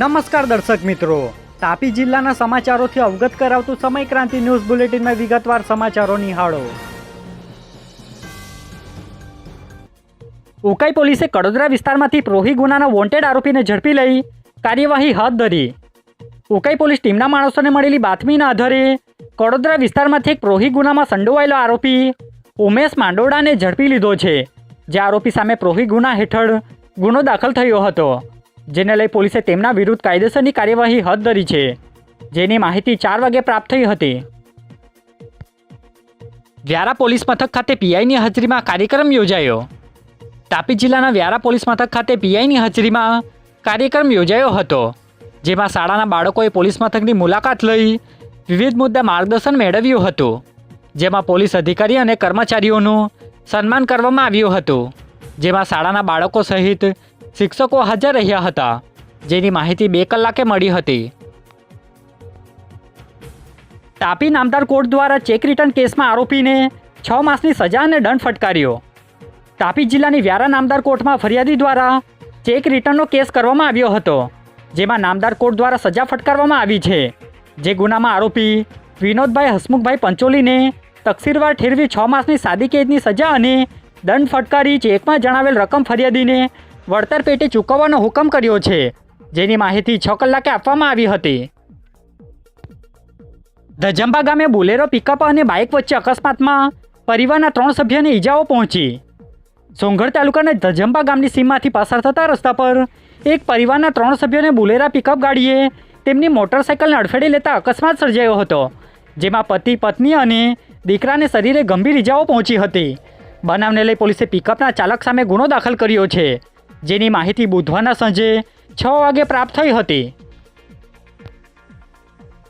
નમસ્કાર દર્શક મિત્રો. તાપી જિલ્લાના સમાચારોથી અવગત કરાવતું સમય ક્રાંતિ ન્યૂઝ બુલેટિનમાં વિગતવાર સમાચારો નિહાળો. ઉકાઈ પોલીસે કડોદરા વિસ્તારમાંથી પ્રોહી ગુનાના વોન્ટેડ આરોપીને ઝડપી લઈ કાર્યવાહી હાથ ધરી. ઉકાઈ પોલીસ ટીમના માણસોને મળેલી બાતમીના આધારે કડોદરા વિસ્તારમાંથી એક પ્રોહી ગુનામાં સંડોવાયેલો આરોપી ઉમેશ માંડોડાને ઝડપી લીધો છે. જે આરોપી સામે પ્રોહી ગુના હેઠળ ગુનો દાખલ થયો હતો. જેને લઈ પોલીસે તેમના વિરુદ્ધ કાયદેસરની કાર્યવાહી હાથ ધરી છે, જેની માહિતી ચાર વાગે પ્રાપ્ત થઈ હતી. વ્યારા પોલીસ મથક ખાતે પીઆઈની હાજરીમાં કાર્યક્રમ યોજાયો. તાપી જિલ્લાના વ્યારા પોલીસ મથક ખાતે પીઆઈની હાજરીમાં કાર્યક્રમ યોજાયો હતો, જેમાં શાળાના બાળકોએ પોલીસ મથકની મુલાકાત લઈ વિવિધ મુદ્દા માર્ગદર્શન મેળવ્યું હતું, જેમાં પોલીસ અધિકારી અને કર્મચારીઓનું સન્માન કરવામાં આવ્યું હતું, જેમાં શાળાના બાળકો સહિત શિક્ષકો હાજર રહ્યા હતા, જેની માહિતી બે કલાકે મળી હતી. તાપી નામદાર કોર્ટ દ્વારા ચેક રિટર્ન કેસમાં આરોપીને છ માસની સજા અને દંડ ફટકાર્યો. તાપી જિલ્લાની વ્યારા નામદાર કોર્ટમાં ફરિયાદી દ્વારા ચેક રિટર્નનો કેસ કરવામાં આવ્યો હતો, જેમાં નામદાર કોર્ટ દ્વારા સજા ફટકારવામાં આવી છે, જે ગુનામાં આરોપી વિનોદભાઈ હસમુખભાઈ પંચોલીને તકસીરવાર ઠેરવી છ માસની સાદી કેદની સજા અને દંડ ફટકારી ચેકમાં જણાવેલ રકમ ફરિયાદીને વળતર પેટે ચૂકવવાનો હુકમ કર્યો છે, જેની માહિતી છ કલાકે આપવામાં આવી હતી. ધજંબા ગામે બોલેરો પિકઅપ અને બાઇક વચ્ચે અકસ્માતમાં પરિવારના ત્રણ સભ્યોને ઈજાઓ પહોંચી. સોંગઢ તાલુકાના ધજંબા ગામની સીમમાંથી પસાર થતા રસ્તા પર એક પરિવારના ત્રણ સભ્યોને બુલેરા પિકઅપ ગાડીએ તેમની મોટરસાઇકલને અડફેડી લેતા અકસ્માત સર્જાયો હતો, જેમાં પતિ, પત્ની અને દીકરાને શરીરે ગંભીર ઈજાઓ પહોંચી હતી. બનાવને લઈ પોલીસે પિકઅપના ચાલક સામે ગુનો દાખલ કર્યો છે. જેની માહિતી બુધવારના સાંજે છ વાગે પ્રાપ્ત થઈ હતી.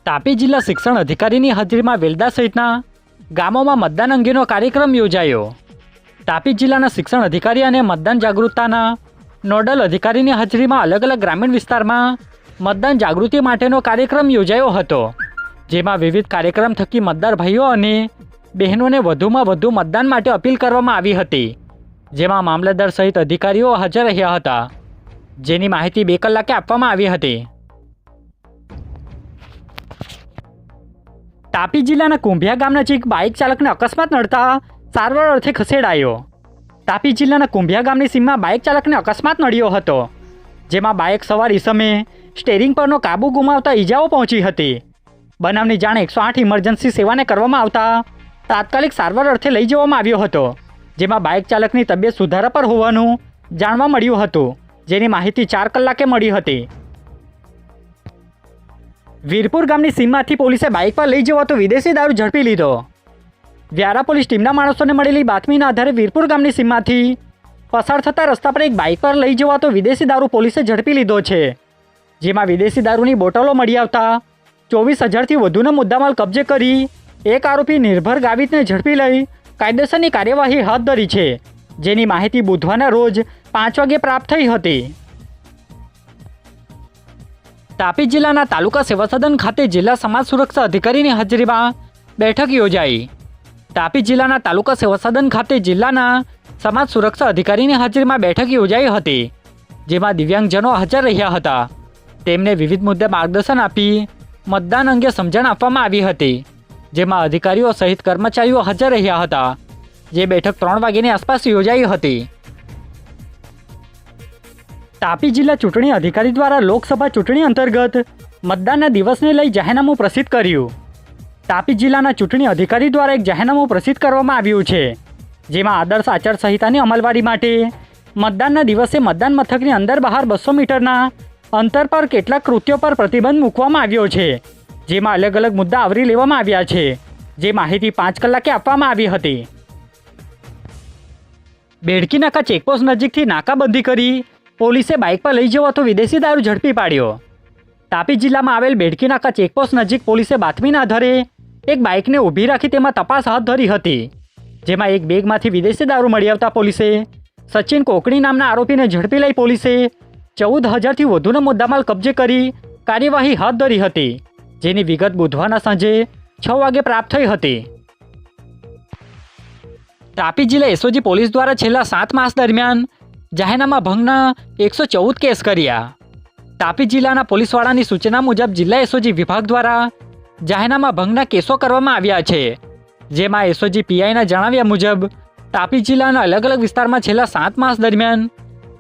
તાપી જિલ્લા શિક્ષણ અધિકારીની હાજરીમાં વેલદા સહિતના ગામોમાં મતદાન અંગેનો કાર્યક્રમ યોજાયો. તાપી જિલ્લાના શિક્ષણ અધિકારી અને મતદાન જાગૃતતાના નોડલ અધિકારીની હાજરીમાં અલગ અલગ ગ્રામીણ વિસ્તારમાં મતદાન જાગૃતિ માટેનો કાર્યક્રમ યોજાયો હતો, જેમાં વિવિધ કાર્યક્રમ થકી મતદાર ભાઈઓ અને બહેનોને વધુમાં વધુ મતદાન માટે અપીલ કરવામાં આવી હતી. જેમાં મામલતદાર સહિત અધિકારીઓ હાજર રહ્યા હતા, જેની માહિતી બે કલાકે આપવામાં આવી હતી. તાપી જિલ્લાના કુંભિયા ગામ નજીક બાઇક ચાલકને અકસ્માત નડતા સારવાર અર્થે ખસેડાયો. તાપી જિલ્લાના કુંભિયા ગામની સીમમાં બાઇક ચાલકને અકસ્માત નડ્યો હતો, જેમાં બાઇક સવાર ઈસમે સ્ટેરિંગ પરનો કાબુ ગુમાવતા ઈજાઓ પહોંચી હતી. બનાવની જાણ એકસો આઠ ઇમરજન્સી સેવાને કરવામાં આવતા તાત્કાલિક સારવાર અર્થે લઈ જવામાં આવ્યો હતો. જેમાં બાઇક ચાલકની તબિયત સુધારા પર હોવાનું જાણવા મળ્યું હતું, જેની માહિતી ચાર કલાકે મળી હતી. વીરપુર ગામની સીમમાંથી પોલીસે બાઇક પર લઈ જવાતો વિદેશી દારૂ ઝડપી લીધો. વ્યારા પોલીસ ટીમના માણસોને મળેલી બાતમીના આધારે વીરપુર ગામની સીમમાંથી પસાર થતા રસ્તા પર એક બાઇક પર લઈ જવાતો વિદેશી દારૂ પોલીસે ઝડપી લીધો છે, જેમાં વિદેશી દારૂની બોટલો મળી આવતા ચોવીસ હજારથી વધુનો મુદ્દામાલ કબજે કરી એક આરોપી નિર્ભર ગાવિતને ઝડપી લઈ કાયદેસરની કાર્યવાહી હાથ ધરી છે, જેની માહિતી બુધવારના રોજ પાંચ વાગે પ્રાપ્ત થઈ હતી. તાપી જિલ્લાના તાલુકા સેવા સદન ખાતે જિલ્લા સમાજ સુરક્ષા અધિકારીની હાજરીમાં બેઠક યોજાઈ. તાપી જિલ્લાના તાલુકા સેવા સદન ખાતે જિલ્લાના સમાજ સુરક્ષા અધિકારીની હાજરીમાં બેઠક યોજાઈ હતી, જેમાં દિવ્યાંગજનો હાજર રહ્યા હતા. તેમને વિવિધ મુદ્દે માર્ગદર્શન આપી મતદાન અંગે સમજણ આપવામાં આવી હતી. જેમાં અધિકારીઓ સહિત કર્મચારીઓ હાજર રહ્યા હતા. જે બેઠક ત્રણ વાગ્યાની આસપાસ યોજાઈ હતી. તાપી જિલ્લા ચૂંટણી અધિકારી દ્વારા લોકસભા ચૂંટણી અંતર્ગત મતદાનના દિવસને લઈ જાહેરનામું પ્રસિદ્ધ કર્યું. તાપી જિલ્લાના ચૂંટણી અધિકારી દ્વારા એક જાહેરનામું પ્રસિદ્ધ કરવામાં આવ્યું છે, જેમાં આદર્શ આચારસંહિતાની અમલવારી માટે મતદાનના દિવસે મતદાન મથકની અંદર બહાર બસો મીટરના અંતર પર કેટલાક કૃત્યો પર પ્રતિબંધ મૂકવામાં આવ્યો છે. જેમાં અલગ અલગ મુદ્દા આવરી લેવામાં આવ્યા છે. જે માહિતી પાંચ કલાકે આપવામાં આવી હતી. બેડકી નાકા ચેકપોસ્ટ નજીકથી નાકાબંધી કરી પોલીસે બાઇક પર લઈ જવાતો વિદેશી દારૂ ઝડપી પાડ્યો. તાપી જિલ્લામાં આવેલ બેડકી નાકા ચેકપોસ્ટ નજીક પોલીસે બાતમીના આધારે એક બાઇકને ઊભી રાખી તેમાં તપાસ હાથ ધરી હતી. જેમાં એક બેગમાંથી વિદેશી દારૂ મળી આવતા પોલીસે સચિન કોકણી નામના આરોપીને ઝડપી લઈ પોલીસે ચૌદ હજારથી વધુનો મુદ્દામાલ કબજે કરી કાર્યવાહી હાથ ધરી હતી. જેની વિગત બુધવારના સાંજે છ વાગે પ્રાપ્ત થઈ હતી. તાપી જિલ્લા એસઓજી પોલીસ દ્વારા છેલ્લા સાત માસ દરમિયાન જાહેરનામા ભંગના એકસો ચૌદ કેસ કર્યા. તાપી જિલ્લાના પોલીસવાળાની સૂચના મુજબ જિલ્લા એસઓજી વિભાગ દ્વારા જાહેરનામા ભંગના કેસો કરવામાં આવ્યા છે. જેમાં એસઓજી પીઆઈના જણાવ્યા મુજબ, તાપી જિલ્લાના અલગ અલગ વિસ્તારમાં છેલ્લા સાત માસ દરમિયાન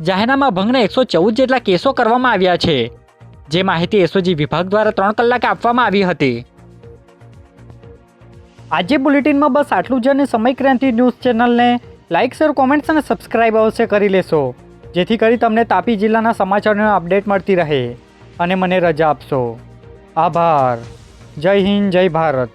જાહેરનામા ભંગના એકસો ચૌદ જેટલા કેસો કરવામાં આવ્યા છે. જે માહિતી એસઓજી વિભાગ દ્વારા ત્રણ કલાકે આપવામાં આવી હતી. આજે બુલેટિનમાં બસ આટલું જ અને સમય ક્રાંતિ ન્યૂઝ ચેનલને લાઇક શેર, કોમેન્ટ્સ અને સબસ્ક્રાઇબ અવશ્ય કરી લેશો. જેથી કરી તમને તાપી જિલ્લાના સમાચારોની અપડેટ મળતી રહે. અને મને રજા આપશો. આભાર. જય હિન્દ, જય ભારત.